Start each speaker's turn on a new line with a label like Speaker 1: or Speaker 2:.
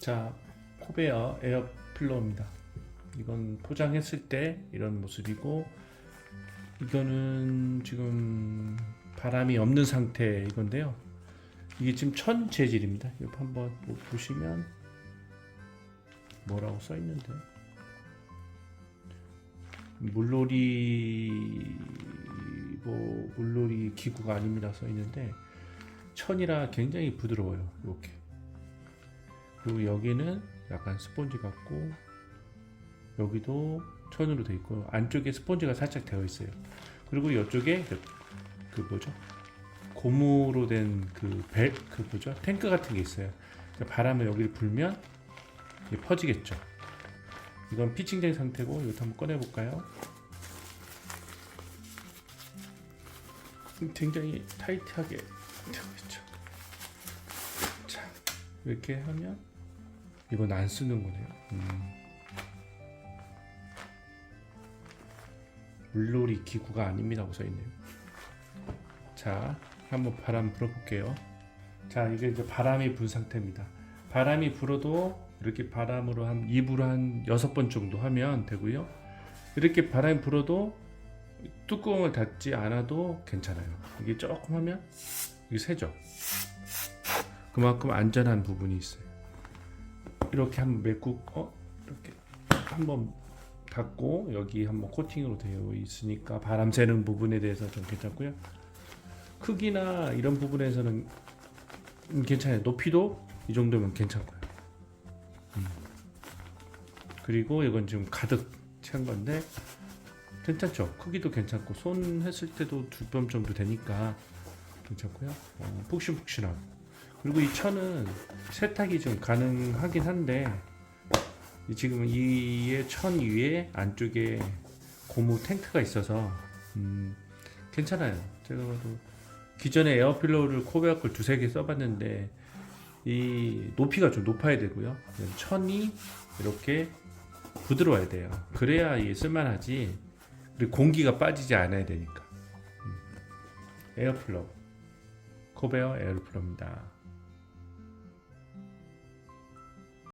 Speaker 1: 자, 코베어 에어 필러입니다. 이건 포장했을 때 이런 모습이고 이거는 지금 바람이 없는 상태 이건데요. 이게 지금 천 재질입니다. 이거 한번 보- 보시면 뭐라고 써 있는데 물놀이 뭐 물놀이 기구가 아닙니다 써 있는데 천이라 굉장히 부드러워요. 이렇게 그리고 여기는 약간 스펀지 같고 여기도 천으로 돼 있고 안쪽에 스펀지가 살짝 되어 있어요. 그리고 이쪽에 그, 그 뭐죠? 고무로 된그벨그 뭐죠? 탱크 같은 게 있어요. 바람을 여기를 불면 퍼지겠죠. 이건 피칭된 상태고 이것도 한번 꺼내 볼까요? 굉장히 타이트하게 되어 있죠. 자, 이렇게 하면 이건 안 쓰는 거네요. 음. 물놀이 기구가 아닙니다고 써 있네요. 자, 한번 바람 불어볼게요. 자, 이게 이제 바람이 불 상태입니다. 바람이 불어도 이렇게 바람으로 한 입으로 한 여섯 번 정도 하면 되고요. 이렇게 바람이 불어도 뚜껑을 닫지 않아도 괜찮아요. 이게 조금 하면 이게 새죠. 그만큼 안전한 부분이 있어요. 이렇게 한번 메고 어 이렇게 한번 닫고 여기 한번 코팅으로 되어 있으니까 바람 새는 부분에 대해서 좀 괜찮고요. 크기나 이런 부분에서는 음, 괜찮아요. 높이도 이 정도면 괜찮고요. 음. 그리고 이건 지금 가득 찬 건데 괜찮죠? 크기도 괜찮고 손 했을 때도 두 뼘 정도 되니까 괜찮고요. 어, 푹신푹신하고 그리고 이 천은 세탁이 좀 가능하긴 한데 이 지금 이의 천 위에 안쪽에 고무 탱크가 있어서 음, 괜찮아요. 제가 기존에 에어필로우를 코베아 걸 두세 개 써봤는데 이 높이가 좀 높아야 되고요. 천이 이렇게 부드러워야 돼요. 그래야 이게 쓸만하지. 그리고 공기가 빠지지 않아야 되니까. 음. 에어플러 코베어 에어플러입니다.